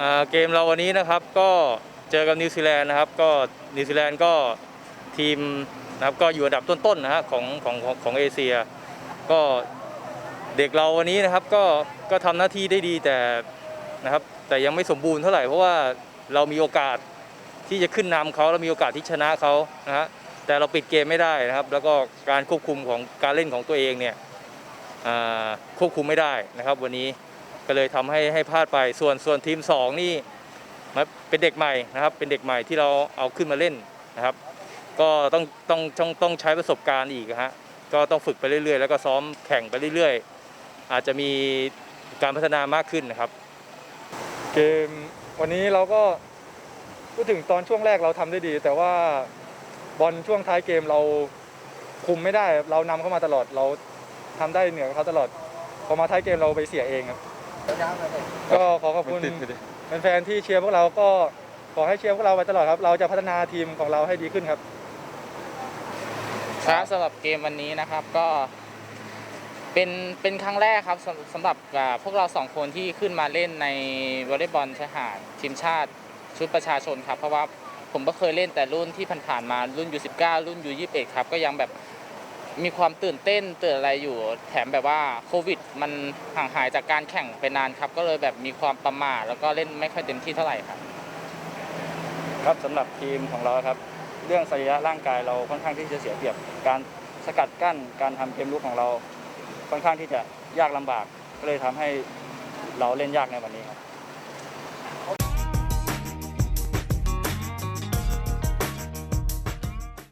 อ่าเกมเราวันนี้นะครับก็เจอกับนิวซีแลนด์นะครับ ก็นิวซีแลนด์ก็ทีมนะครับก็อยู่อันดับต้นๆนะฮะของของของเอเชีย ก็เด็กเราวันนี้นะครับก็ก็ทำหน้าที่ได้ดีแต่นะครับ แต่ยังไม่สมบูรณ์เท่าไหร่เพราะว่าเรามีโอกาสที่จะขึ้นนำเขาเรามีโอกาสที่ชนะเขานะฮะแต่เราปิดเกมไม่ได้นะครับ แล้วก็การควบคุมของการเล่นของตัวเองเนี่ยควบคุมไม่ได้นะครับ วันนี้ ก็เลยทำให้ให้พลาดไปส่วนส่วนทีม 2 นี่เป็นเด็กใหม่นะครับ เป็นเด็กใหม่ที่เราเอาขึ้นมาเล่นนะครับ ก็ต้องต้องต้องต้องใช้ประสบการณ์อีกฮะก็ต้องฝึกไปเรื่อยๆ แล้วก็ซ้อมแข่งไปเรื่อยๆ อาจจะมีการพัฒนามากขึ้นนะครับ เกมวันนี้เราก็พูดถึงตอนช่วงแรกเราทำได้ดี แต่ว่าบอลช่วงท้ายเกมเราคุมไม่ได้ เรานำเข้ามาตลอดเราทำได้เหนือเขาตลอดพอมาท้ายเกมเราไปเสียเองครับ ก็ขอขอบคุณแฟนๆที่เชียร์พวกเราก็ขอให้เชียร์พวกเราไปตลอดครับ เราจะพัฒนาทีมของเราให้ดีขึ้นครับ ครับสำหรับเกมวันนี้นะครับก็เป็นเป็นครั้งแรกครับสำสำหรับอ่าพวกเราสองคนที่ขึ้นมาเล่นในวอลเลย์บอลชายหาดทีมชาติชุดประชาชนครับ เพราะว่าผมก็เคยเล่นแต่รุ่นที่ผ่านๆมารุ่นยู19 รุ่นยู21 ครับก็ยังแบบ มีความตื่นเต้นตื่นอะไรอยู่ แถมแบบว่าโควิด มันห่างหายจากการแข่งไปนานครับ ก็เลยแบบมีความประมาทแล้วก็เล่นไม่ค่อยเต็มที่เท่าไหร่ครับ ครับสำหรับทีมของเราครับ เรื่องสรีระร่างกายเราค่อนข้างที่จะเสียเปรียบการสกัดกั้นการทำเกมลุกของเรา ค่อนข้างที่จะยากลำบาก ก็เลยทำให้เราเล่นยากในวันนี้ครับ